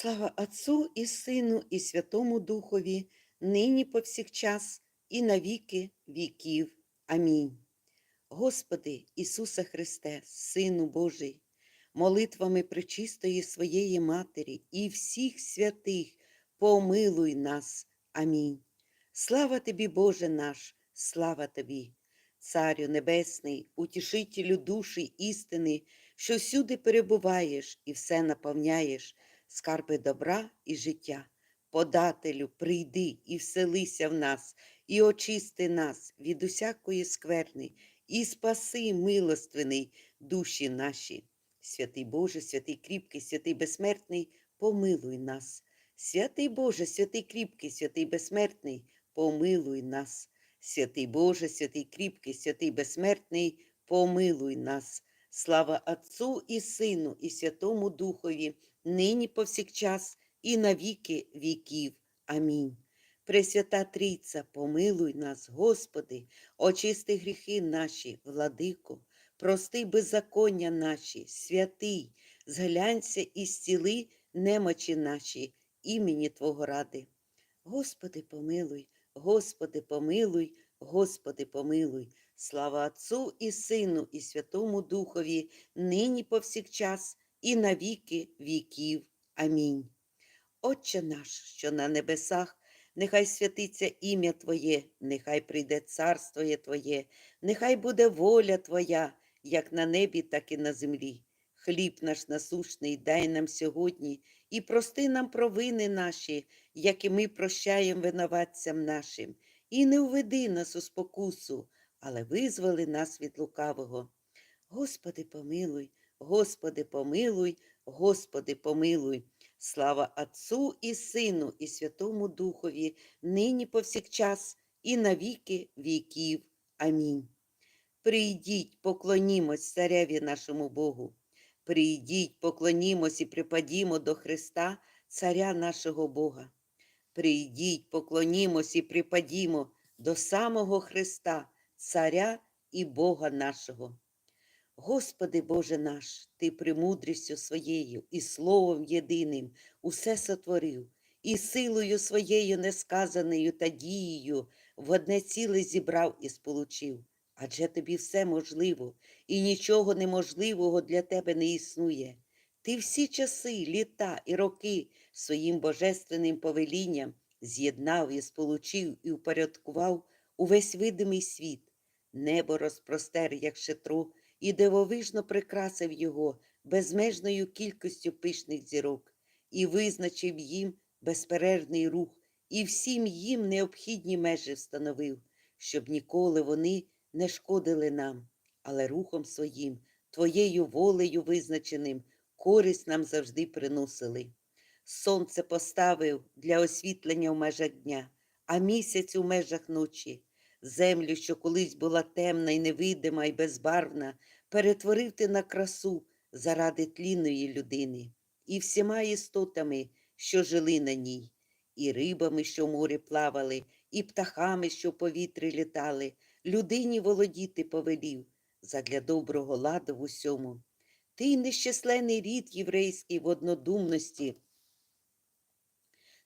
Слава Отцу і Сину, і Святому Духові, нині повсякчас, і на віки віків. Амінь. Господи Ісусе Христе, Сину Божий, молитвами пречистої своєї Матері і всіх святих, помилуй нас. Амінь. Слава тобі, Боже наш, слава тобі, Царю Небесний, утішителю душі істини, що всюди перебуваєш і все наповняєш, скарби добра і життя. Подателю, прийди і вселися в нас, і очисти нас від усякої скверни, і спаси, милостивний, душі наші. Святий Боже, святий кріпкий, святий безсмертний, помилуй нас. Святий Боже, святий кріпкий, святий безсмертний, помилуй нас. Святий Боже, святий кріпкий, святий безсмертний, помилуй нас. Слава Отцу і Сину, і Святому Духові, нині повсякчас, і на віки віків. Амінь. Пресвята Трійця, помилуй нас, Господи, очисти гріхи наші, владико, прости беззаконня наші, святий, зглянься і зціли немочі наші, імені Твого ради. Господи, помилуй, Господи, помилуй, Господи, помилуй. Слава Отцу і Сину, і Святому Духові, нині повсякчас, і на віки віків. Амінь. Отче наш, що на небесах, нехай святиться ім'я Твоє, нехай прийде царство Твоє, нехай буде воля Твоя, як на небі, так і на землі. Хліб наш насушний дай нам сьогодні і прости нам провини наші, як і ми прощаємо винуватцям нашим, і не введи нас у спокусу, але визволи нас від лукавого. Господи, помилуй, Господи, помилуй, Господи, помилуй. Слава Отцу і Сину, і Святому Духові, нині повсякчас, і на віки віків. Амінь. Прийдіть, поклонімось цареві нашому Богу. Прийдіть, поклонімось і припадімо до Христа, Царя нашого Бога. Прийдіть, поклонімось і припадімо до самого Христа, Царя і Бога нашого. Господи Боже наш, Ти премудрістю своєю і Словом єдиним усе сотворив, і силою своєю несказаною та дією в одне ціле зібрав і сполучив. Адже тобі все можливо, і нічого неможливого для тебе не існує. Ти всі часи, літа і роки своїм божественним повелінням з'єднав і сполучив і упорядкував увесь видимий світ. Небо розпростер, як шатро, і дивовижно прикрасив його безмежною кількістю пишних зірок, і визначив їм безперервний рух, і всім їм необхідні межі встановив, щоб ніколи вони не шкодили нам, але рухом своїм, твоєю волею визначеним, користь нам завжди приносили. Сонце поставив для освітлення в межах дня, а місяць у межах ночі. Землю, що колись була темна і невидима і безбарвна, перетворив ти на красу заради тлінної людини, і всіма істотами, що жили на ній, і рибами, що в морі плавали, і птахами, що в повітрі літали, людині володіти повелів задля доброго ладу в усьому. Ти нещасленний рід єврейський в однодумності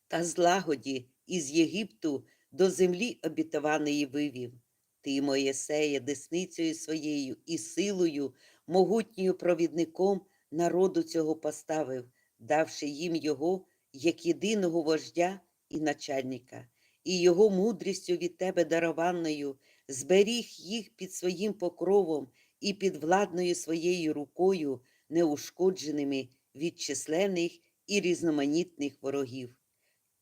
та злагоді із Єгипту до землі обітованої вивів. Ти, Моєсея, десницею своєю і силою, могутньою провідником народу цього поставив, давши їм його як єдиного вождя і начальника, і його мудрістю від тебе дарованою, зберіг їх під своїм покровом і під владною своєю рукою, неушкодженими від численних і різноманітних ворогів.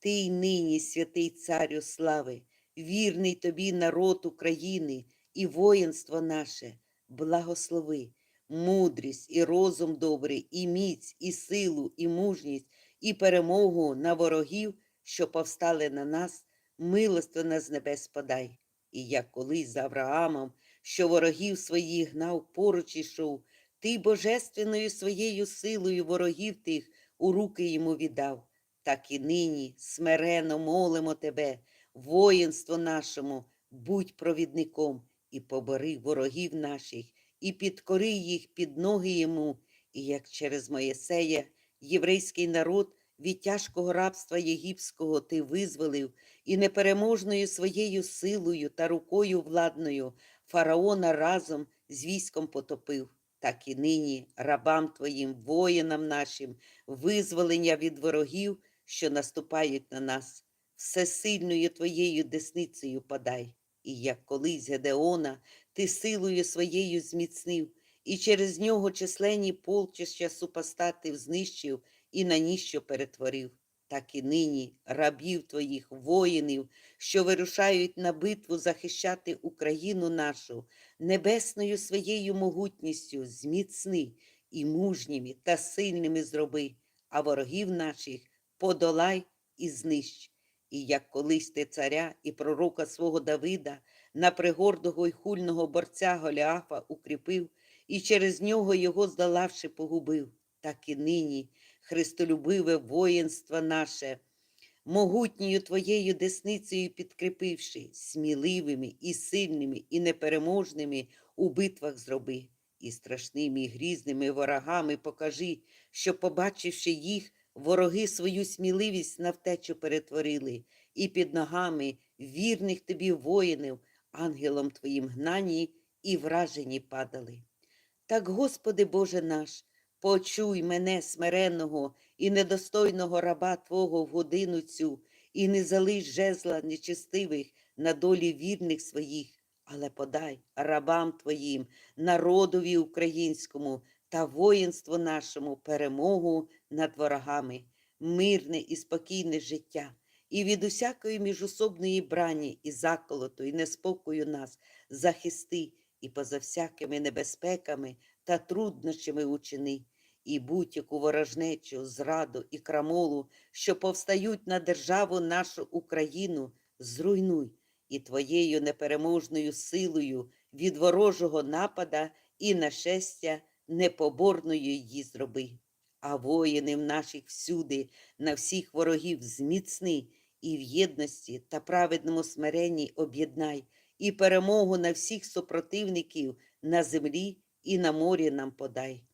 Ти й нині, святий Царю слави, вірний тобі народ України і воїнство наше, благослови, мудрість і розум добрий, і міць, і силу, і мужність, і перемогу на ворогів, що повстали на нас, милостивно з небес подай. І як колись за Авраамом, що ворогів своїх гнав поруч ішов, ти божественною своєю силою ворогів тих у руки йому віддав так і нині смирено молимо тебе, воїнство нашому, будь провідником і побори ворогів наших, і підкори їх під ноги йому, і як через Моєсея єврейський народ від тяжкого рабства єгипського ти визволив і непереможною своєю силою та рукою владною фараона разом з військом потопив. Так і нині рабам твоїм, воїнам нашим, визволення від ворогів, що наступають на нас, всесильною твоєю десницею подай. І як колись Гедеона, ти силою своєю зміцнив, і через нього численні полчища супостатів знищив і на ніщо перетворив. Так і нині рабів твоїх, воїнів, що вирушають на битву захищати Україну нашу, небесною своєю могутністю зміцни і мужніми та сильними зроби, а ворогів наших подолай і знищ. І як колись ти царя і пророка свого Давида на пригордого й хульного борця Голіафа укріпив, і через нього його здолавши погубив, так і нині христолюбиве воїнство наше, могутньою твоєю десницею підкріпивши, сміливими і сильними, і непереможними у битвах зроби, і страшними і грізними ворогами покажи, що, побачивши їх, вороги свою сміливість на втечу перетворили, і під ногами вірних тобі воїнів, ангелом твоїм гнані і вражені падали. Так, Господи Боже наш, почуй мене смиренного і недостойного раба Твого в годину цю, і не залиш жезла нечестивих на долі вірних своїх, але подай рабам Твоїм, народові українському та воїнству нашому перемогу над ворогами, мирне і спокійне життя, і від усякої міжособної брані і заколоту, і неспокою нас захисти, і поза всякими небезпеками та труднощами учини, і будь-яку ворожнечу, зраду і крамолу, що повстають на державу нашу Україну, зруйнуй. І твоєю непереможною силою від ворожого напада і нашестя непоборною її зроби. А воїнів наших всюди, на всіх ворогів зміцни, і в єдності та праведному смиренні об'єднай, і перемогу на всіх супротивників на землі і на морі нам подай.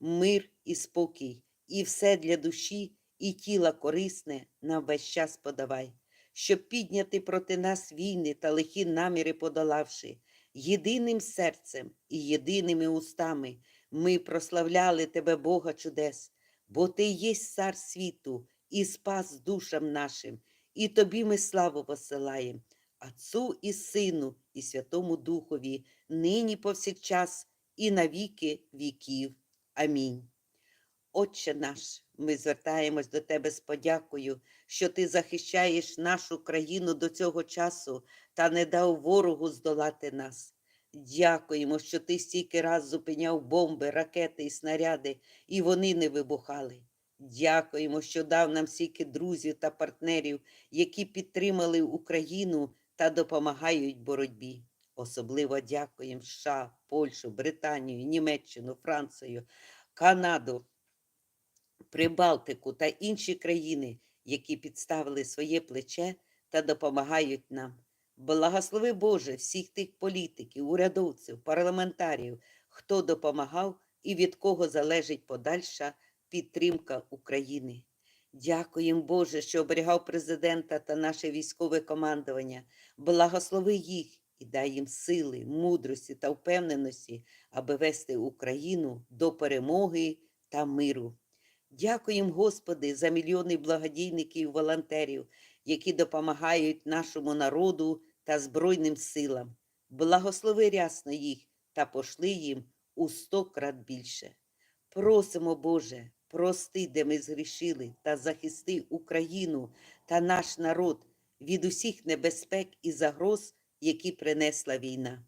Мир і спокій, і все для душі, і тіла корисне нам весь час подавай, щоб підняти проти нас війни та лихі наміри подолавши, єдиним серцем і єдиними устами ми прославляли Тебе, Бога чудес, бо Ти єсть цар світу і спас душам нашим, і Тобі ми славу посилаєм, Отцу і Сину, і Святому Духові, нині повсякчас і на віки віків. Амінь. Отче наш, ми звертаємось до Тебе з подякою, що Ти захищаєш нашу країну до цього часу та не дав ворогу здолати нас. Дякуємо, що ти стільки раз зупиняв бомби, ракети і снаряди, і вони не вибухали. Дякуємо, що дав нам стільки друзів та партнерів, які підтримали Україну та допомагають боротьбі. Особливо дякуємо США, Польщу, Британію, Німеччину, Францію, Канаду, Прибалтику та інші країни, які підставили своє плече та допомагають нам. Благослови Боже всіх тих політиків, урядовців, парламентарів, хто допомагав і від кого залежить подальша підтримка України. Дякуємо, Боже, що оберігав президента та наше військове командування. Благослови їх і дай їм сили, мудрості та впевненості, аби вести Україну до перемоги та миру. Дякуємо, Господи, за мільйони благодійників і волонтерів, які допомагають нашому народу та Збройним силам. Благослови рясно їх та пошли їм у сто крат більше. Просимо, Боже, прости, де ми згрішили, та захисти Україну та наш народ від усіх небезпек і загроз, які принесла війна.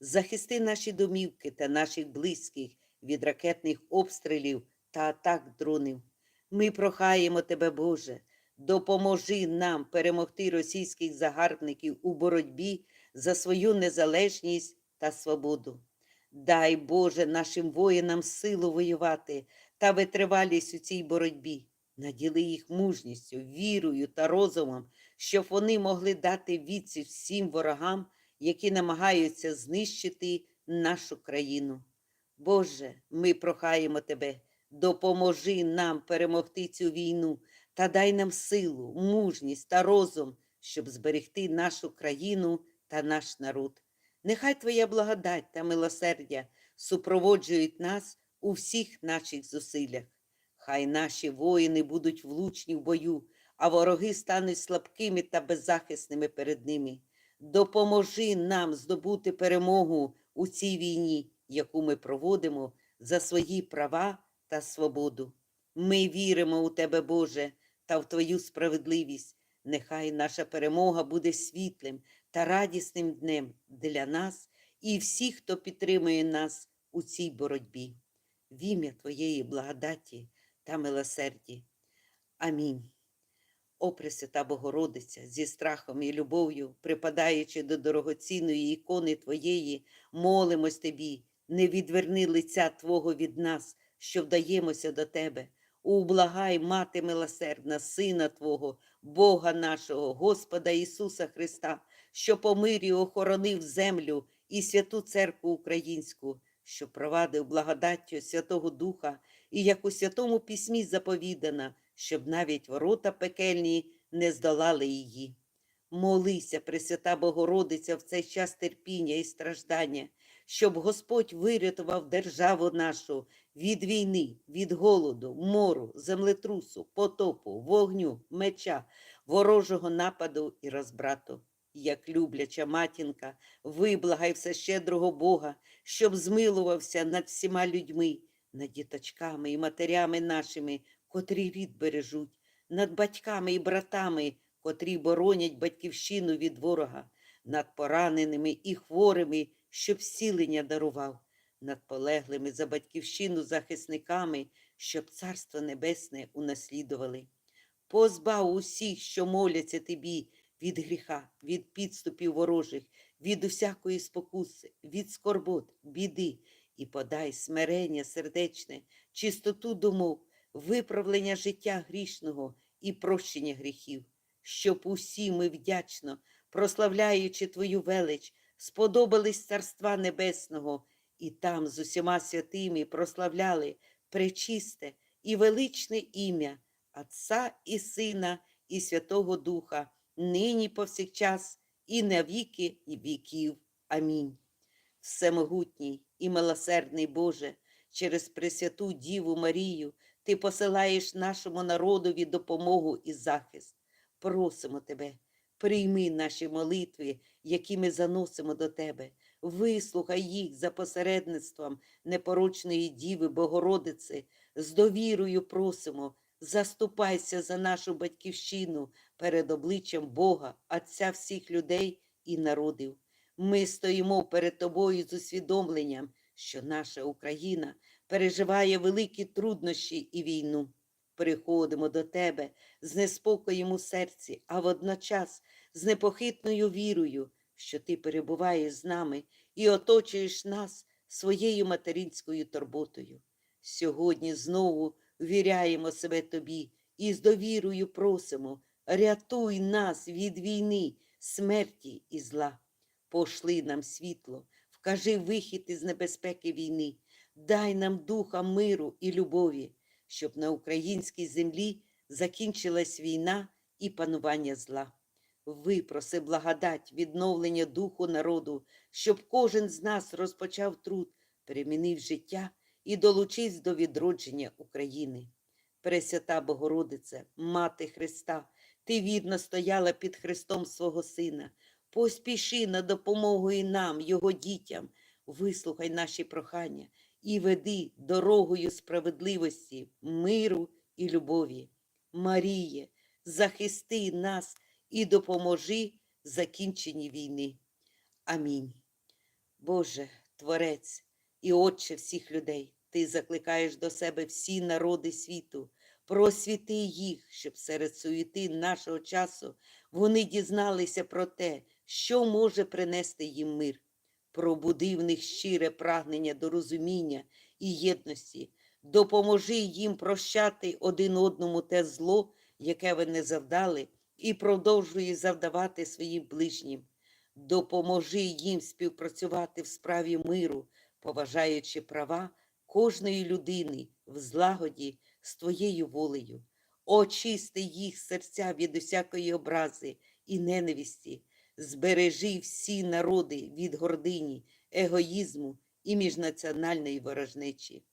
Захисти наші домівки та наших близьких від ракетних обстрілів та атак дронів. Ми прохаємо Тебе, Боже, допоможи нам перемогти російських загарбників у боротьбі за свою незалежність та свободу. Дай, Боже, нашим воїнам силу воювати та витривалість у цій боротьбі. Наділи їх мужністю, вірою та розумом, щоб вони могли дати відсіч всім ворогам, які намагаються знищити нашу країну. Боже, ми прохаємо Тебе, допоможи нам перемогти цю війну та дай нам силу, мужність та розум, щоб зберегти нашу країну та наш народ. Нехай Твоя благодать та милосердя супроводжують нас у всіх наших зусиллях. Хай наші воїни будуть влучні в бою, а вороги стануть слабкими та беззахисними перед ними. Допоможи нам здобути перемогу у цій війні, яку ми проводимо за свої права та свободу. Ми віримо у Тебе, Боже, та в Твою справедливість. Нехай наша перемога буде світлим та радісним днем для нас і всіх, хто підтримує нас у цій боротьбі. В ім'я Твоєї благодаті та милосерді. Амінь. О Пресвята Богородиця, зі страхом і любов'ю, припадаючи до дорогоцінної ікони Твоєї, молимось Тобі, не відверни лиця Твого від нас, що вдаємося до Тебе. Ублагай, Мати милосердна, Сина Твого, Бога нашого, Господа Ісуса Христа, що по мирі охоронив землю і святу церкву українську, що провадив благодаттю Святого Духа, і як у святому письмі заповідана, щоб навіть ворота пекельні не здолали її. Молися, Пресвята Богородиця, в цей час терпіння і страждання, щоб Господь вирятував державу нашу від війни, від голоду, мору, землетрусу, потопу, вогню, меча, ворожого нападу і розбрату. Як любляча матінка, виблагай все щедрого Бога, щоб змилувався над всіма людьми, над діточками і матерями нашими, котрі рід бережуть, над батьками і братами, котрі боронять батьківщину від ворога, над пораненими і хворими, щоб зцілення дарував, над полеглими за батьківщину захисниками, щоб царство небесне унаслідували. Позбав усіх, що моляться тобі, від гріха, від підступів ворожих, від усякої спокуси, від скорбот, біди, і подай смирення сердечне, чистоту думок, виправлення життя грішного і прощення гріхів, щоб усі ми вдячно, прославляючи Твою велич, сподобались Царства Небесного, і там з усіма святими прославляли пречисте і величне ім'я Отця і Сина, і Святого Духа, нині повсякчас, і на віки і віків. Амінь. Всемогутній і милосердний Боже, через Пресвяту Діву Марію Ти посилаєш нашому народові допомогу і захист. Просимо Тебе, прийми наші молитви, які ми заносимо до Тебе. Вислухай їх за посередництвом непорочної Діви Богородиці, з довірою просимо, заступайся за нашу батьківщину перед обличчям Бога, Отця всіх людей і народів. Ми стоїмо перед тобою з усвідомленням, що наша Україна переживає великі труднощі і війну. Приходимо до тебе з неспокоєм у серці, а водночас з непохитною вірою, що ти перебуваєш з нами і оточуєш нас своєю материнською турботою. Сьогодні знову ввіряємо себе тобі і з довірою просимо, рятуй нас від війни, смерті і зла. Пошли нам світло, вкажи вихід із небезпеки війни, дай нам духа миру і любові, щоб на українській землі закінчилась війна і панування зла. Випроси благодать відновлення духу народу, щоб кожен з нас розпочав труд, перемінив життя і долучився до відродження України. Пресвята Богородице, Мати Христа, Ти вірно стояла під Христом свого Сина. Поспіши на допомогу і нам, Його дітям, вислухай наші прохання і веди дорогою справедливості, миру і любові. Маріє, захисти нас і допоможи закінченні війни. Амінь. Боже, Творець і Отче всіх людей, Ти закликаєш до себе всі народи світу, просвіти їх, щоб серед суєти нашого часу вони дізналися про те, що може принести їм мир. Пробуди в них щире прагнення до розуміння і єдності, допоможи їм прощати один одному те зло, яке вони завдали, і продовжує завдавати своїм ближнім. Допоможи їм співпрацювати в справі миру, поважаючи права кожної людини в злагоді з твоєю волею. очисти їх серця від усякої образи і ненависті, збережи всі народи від гордині, егоїзму і міжнаціональної ворожнечі.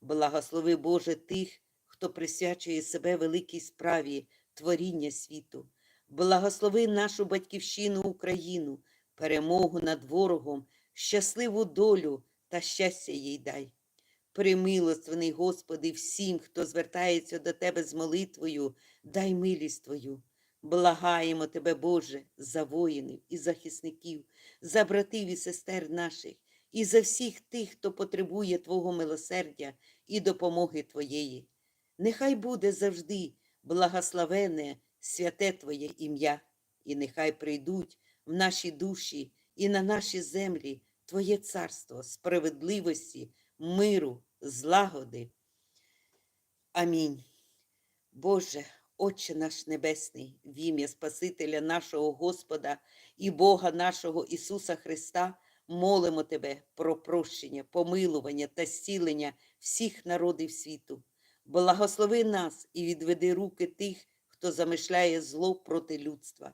Благослови Боже тих, хто присвячує себе великій справі творіння світу. Благослови нашу батьківщину Україну, перемогу над ворогом, щасливу долю та щастя їй дай. Примилостивний, Господи, всім, хто звертається до Тебе з молитвою, дай милість Твою. Благаємо Тебе, Боже, за воїнів і захисників, за братів і сестер наших, і за всіх тих, хто потребує Твого милосердя і допомоги Твоєї. Нехай буде завжди благословене святе Твоє ім'я, і нехай прийдуть в наші душі і на наші землі Твоє царство справедливості, миру, злагоди. Амінь. Боже, Отче наш Небесний, в ім'я Спасителя нашого Господа і Бога нашого Ісуса Христа, молимо Тебе про прощення, помилування та зцілення всіх народів світу. Благослови нас і відведи руки тих, хто замишляє зло проти людства.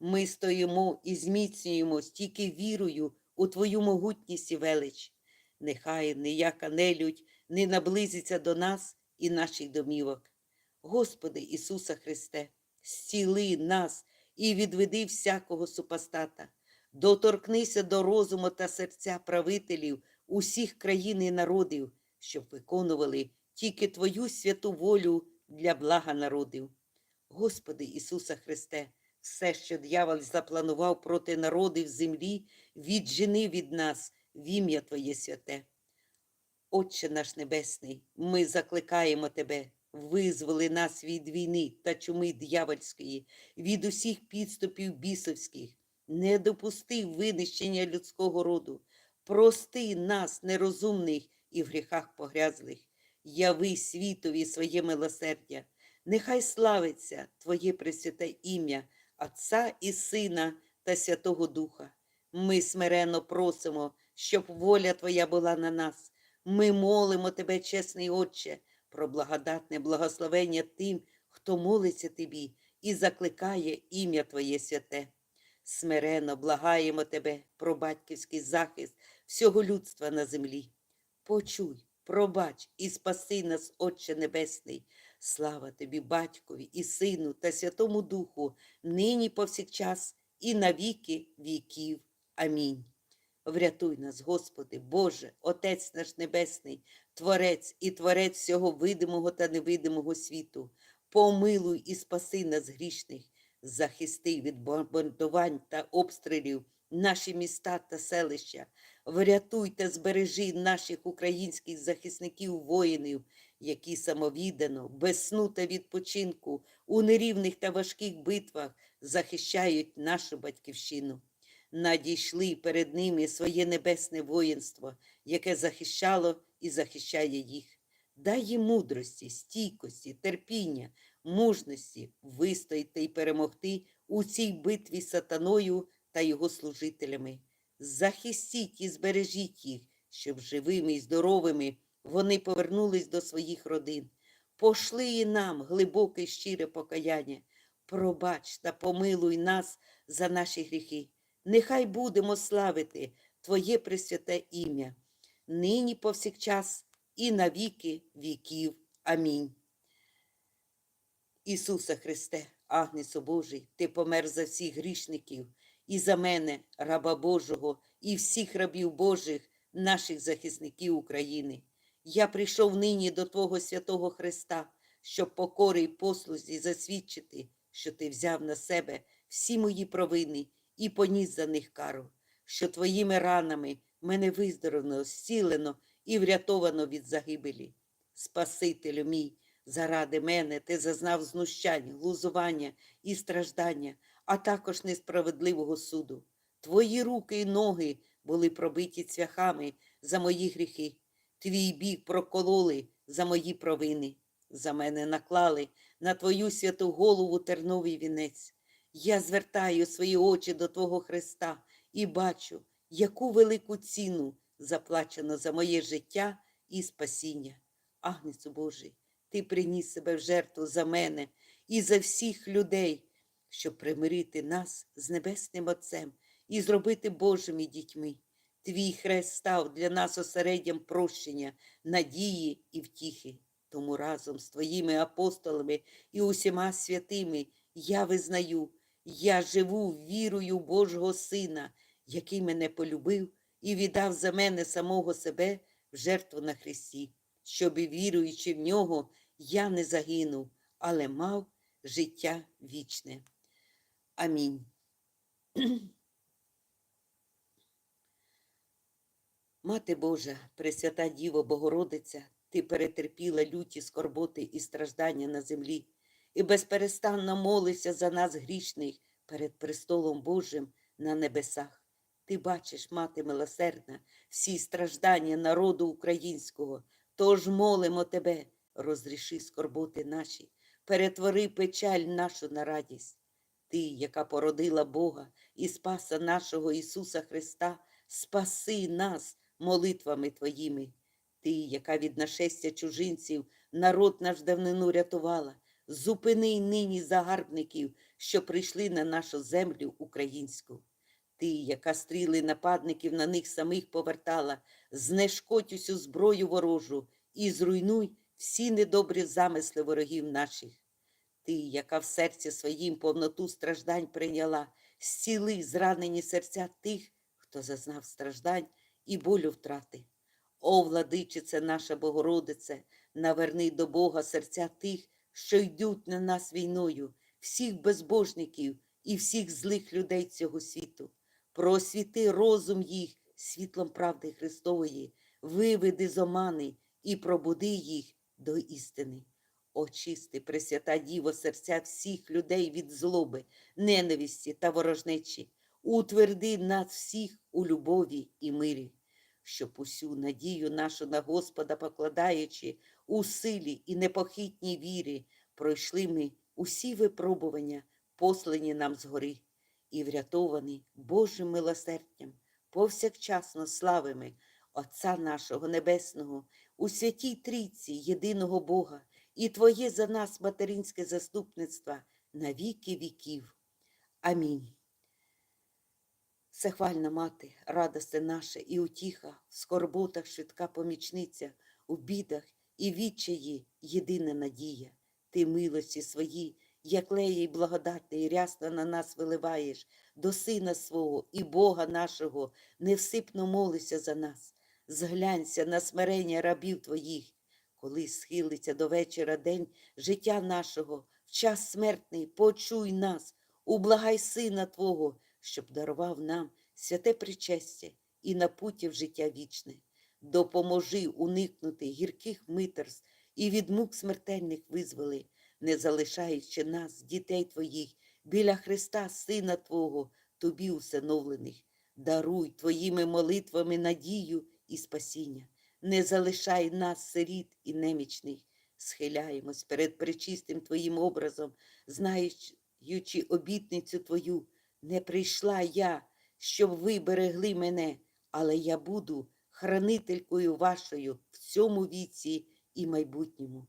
Ми стоїмо і зміцнюємось тільки вірою у Твою могутність і велич. Нехай ніяка нелюдь не наблизиться до нас і наших домівок. Господи Ісуса Христе, зціли нас і відведи всякого супостата, доторкнися до розуму та серця правителів усіх країн і народів, щоб виконували тільки Твою святу волю для блага народів. Господи Ісуса Христе, все, що дьявол запланував проти народів землі, віджени від нас в ім'я Твоє святе. Отче наш Небесний, ми закликаємо Тебе, визволи нас від війни та чуми дьявольської, від усіх підступів бісовських, не допусти винищення людського роду, прости нас, нерозумних і в гріхах погрязлих, яви світові своє милосердя, нехай славиться Твоє пресвяте ім'я, Отця і Сина та Святого Духа. Ми смиренно просимо, щоб воля Твоя була на нас. Ми молимо Тебе, чесний Отче, про благодатне благословення тим, хто молиться Тобі і закликає ім'я Твоє святе. Смиренно благаємо Тебе про батьківський захист всього людства на землі. Почуй, пробач і спаси нас, Отче Небесний. Слава Тобі, Батькові і Сину та Святому Духу, нині повсякчас і на віки віків. Амінь. Врятуй нас, Господи, Боже, Отець наш Небесний, Творець і Творець всього видимого та невидимого світу. Помилуй і спаси нас грішних, захисти від бомбардувань та обстрілів наші міста та селища. Врятуй та збережи наших українських захисників воїнів, які самовіддано, без сну та відпочинку, у нерівних та важких битвах захищають нашу батьківщину надійшли перед ними своє небесне воїнство, яке захищало і захищає їх. Дай їм мудрості, стійкості, терпіння, мужності вистояти і перемогти у цій битві сатаною та його служителями. Захистіть і збережіть їх, щоб живими і здоровими вони повернулись до своїх родин. Пошли і нам глибоке щире покаяння. Пробач та помилуй нас за наші гріхи. Нехай будемо славити Твоє пресвяте ім'я, нині повсякчас і на віки віків. Амінь. Ісусе Христе, Агнесо Божий, Ти помер за всіх грішників і за мене, раба Божого, і всіх рабів Божих, наших захисників України. Я прийшов нині до Твого святого Христа, щоб покори й послузі засвідчити, що Ти взяв на себе всі мої провини і поніс за них кару, що твоїми ранами мене виздоровлено, зцілено і врятовано від загибелі. Спасителю мій, заради мене ти зазнав знущань, глузування і страждання, а також несправедливого суду. Твої руки і ноги були пробиті цвяхами за мої гріхи, твій бік прокололи за мої провини. За мене наклали на твою святу голову терновий вінець. Я звертаю свої очі до Твого Христа і бачу, яку велику ціну заплачено за моє життя і спасіння. Агнецу Божий, ти приніс себе в жертву за мене і за всіх людей, щоб примирити нас з Небесним Отцем і зробити Божими дітьми. Твій хрест став для нас осереддям прощення, надії і втіхи. Тому разом з твоїми апостолами і усіма святими я визнаю, я живу вірою Божого Сина, який мене полюбив і віддав за мене самого себе в жертву на Христі, щоб, віруючи в нього, я не загинув, але мав життя вічне. Амінь. Мати Божа, Пресвята Діво Богородиця, Ти перетерпіла люті скорботи і страждання на землі, і безперестанно молишся за нас грішних перед престолом Божим на небесах. Ти бачиш, мати милосердна, всі страждання народу українського, тож молимо тебе, розріши скорботи наші, перетвори печаль нашу на радість. Ти, яка породила Бога і Спаса нашого Ісуса Христа, спаси нас молитвами Твоїми. Ти, яка від нашестя чужинців народ наш давнину рятувала, зупини нині загарбників, що прийшли на нашу землю українську. Ти, яка стріли нападників на них самих повертала, знешкодь усю зброю ворожу і зруйнуй всі недобрі замисли ворогів наших. Ти, яка в серці своїм повноту страждань прийняла, зціли зранені серця тих, хто зазнав страждань і болю втрати. О, владичице наша Богородице, наверни до Бога серця тих, що йдуть на нас війною, всіх безбожників і всіх злих людей цього світу. Просвіти розум їх світлом правди Христової, виведи з омани і пробуди їх до істини. Очисти, Пресвята Діво, серця всіх людей від злоби, ненависті та ворожнечі, утверди нас всіх у любові і мирі, щоб усю надію нашу на Господа покладаючи у силі і непохитній вірі, пройшли ми усі випробування, послані нам згори, і врятовані Божим милосердям, повсякчасно славими Отця нашого Небесного, у святій Трійці, єдиного Бога, і Твоє за нас материнське заступництво на віки віків. Амінь. Всехвальна мати, радосте наша і утіха, в скорботах швидка помічниця, у бідах і відчаї єдина надія. Ти милості свої, як леє й благодатний, рясно на нас виливаєш, до Сина свого і Бога нашого, невсипно молися за нас. Зглянься на смирення рабів Твоїх, коли схилиться до вечора день життя нашого, в час смертний, почуй нас, ублагай Сина Твого, щоб дарував нам святе причастя і напуття в життя вічне. Допоможи уникнути гірких митерств і від мук смертельних визволи, не залишаючи нас, дітей Твоїх, біля Христа, Сина Твого, Тобі усиновлених. Даруй Твоїми молитвами надію і спасіння. Не залишай нас, сиріт і немічних. Схиляємось перед пречистим Твоїм образом, знаючи обітницю Твою, не прийшла я, щоб ви берегли мене, але я буду хранителькою вашою в цьому віці і майбутньому.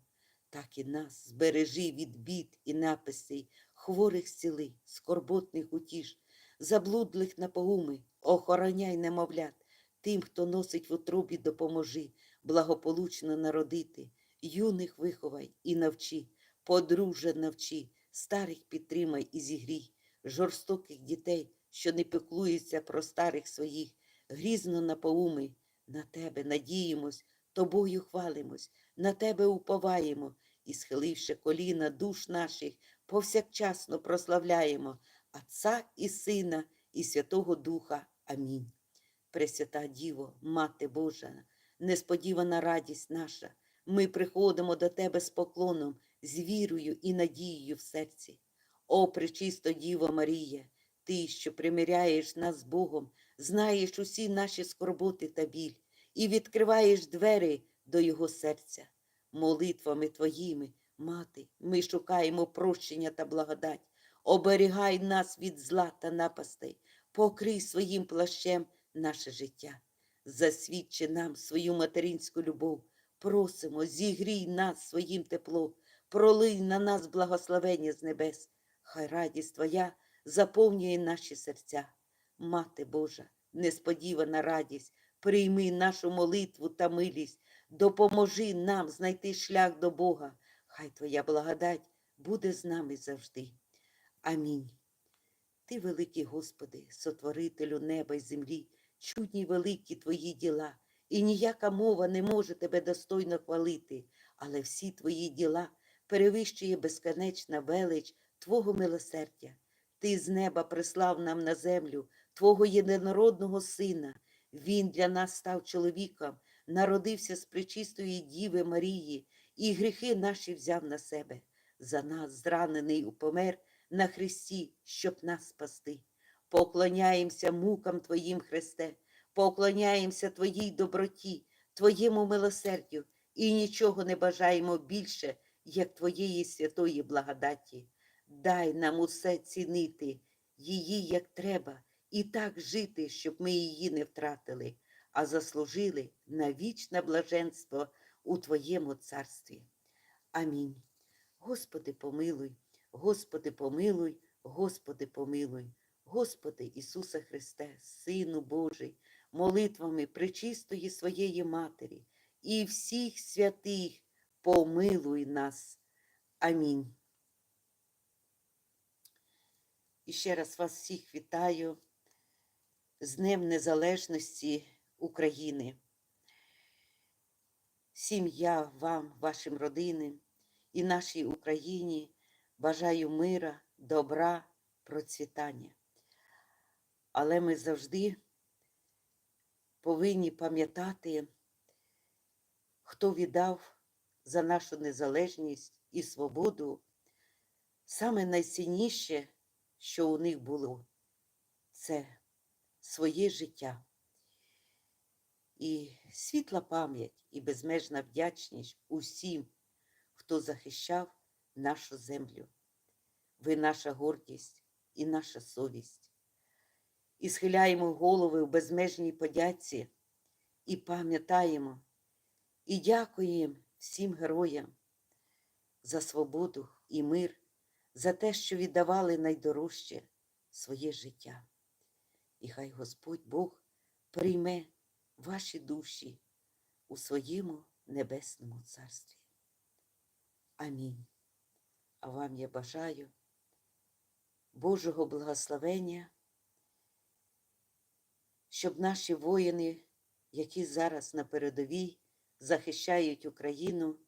Так і нас збережи від бід і написей, хворих зціли, скорботних утіш, заблудлих напоуми, охороняй немовлят, тим, хто носить в утробі, допоможи, благополучно народити, юних виховай і навчи, подружжя навчи, старих підтримай і зігрій, жорстоких дітей, що не піклуються про старих своїх, грізно напоуми, на тебе надіємось, тобою хвалимось, на тебе уповаємо і, схиливши коліна душ наших, повсякчасно прославляємо Отця і Сина, і Святого Духа. Амінь. Пресвята Діво, Мати Божа, несподівана радість наша, ми приходимо до Тебе з поклоном, з вірою і надією в серці. О, пречисто Діво Марія, Ти, що примиряєш нас з Богом, знаєш усі наші скорботи та біль і відкриваєш двері до Його серця. Молитвами Твоїми, Мати, ми шукаємо прощення та благодать. Оберігай нас від зла та напастей, покрий своїм плащем наше життя. Засвідчи нам свою материнську любов, Просимо, зігрій нас своїм теплом, пролий на нас благословення з небес. Хай радість Твоя заповнює наші серця. Мати Божа, несподівана радість, прийми нашу молитву та милість, допоможи нам знайти шлях до Бога. Хай Твоя благодать буде з нами завжди. Амінь. Ти, великий Господи, сотворителю неба й землі, чудні великі Твої діла, і ніяка мова не може Тебе достойно хвалити, але всі Твої діла перевищує безконечна велич Твого милосердя. Ти з неба прислав нам на землю Твого єдинородного Сина. Він для нас став чоловіком, народився з пречистої Діви Марії, і гріхи наші взяв на себе. За нас зранений упомер на Христі, щоб нас спасти. Поклоняємося мукам Твоїм, Христе, поклоняємося Твоїй доброті, Твоєму милосердю і нічого не бажаємо більше, як Твоєї святої благодаті. Дай нам усе цінити, її як треба, і так жити, щоб ми її не втратили, а заслужили на вічне блаженство у Твоєму царстві. Амінь. Господи, помилуй, Господи, помилуй, Господи, помилуй, Господи Ісусе Христе, Сину Божий, молитвами пречистої своєї Матері і всіх святих помилуй нас. Амінь. І ще раз вас всіх вітаю з Днем Незалежності України. Сім'я вам, вашим родинам і нашій Україні бажаю мира, добра, процвітання. Але ми завжди повинні пам'ятати, хто віддав за нашу незалежність і свободу саме найцінніше, що у них було, це своє життя. І світла пам'ять і безмежна вдячність усім, хто захищав нашу землю. Ви наша гордість і наша совість. І схиляємо голови в безмежній подяці і пам'ятаємо, і дякуємо всім героям за свободу і мир, за те, що віддавали найдорожче своє життя. І хай Господь Бог прийме ваші душі у своєму небесному царстві. Амінь. А вам я бажаю Божого благословення, щоб наші воїни, які зараз на передовій захищають Україну,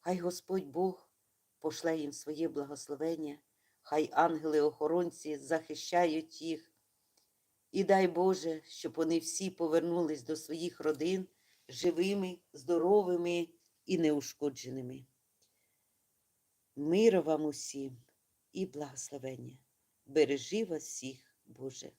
хай Господь Бог пошле їм своє благословення, хай ангели-охоронці захищають їх. І дай Боже, щоб вони всі повернулись до своїх родин живими, здоровими і неушкодженими. Мира вам усім і благословення. Бережи вас всіх, Боже.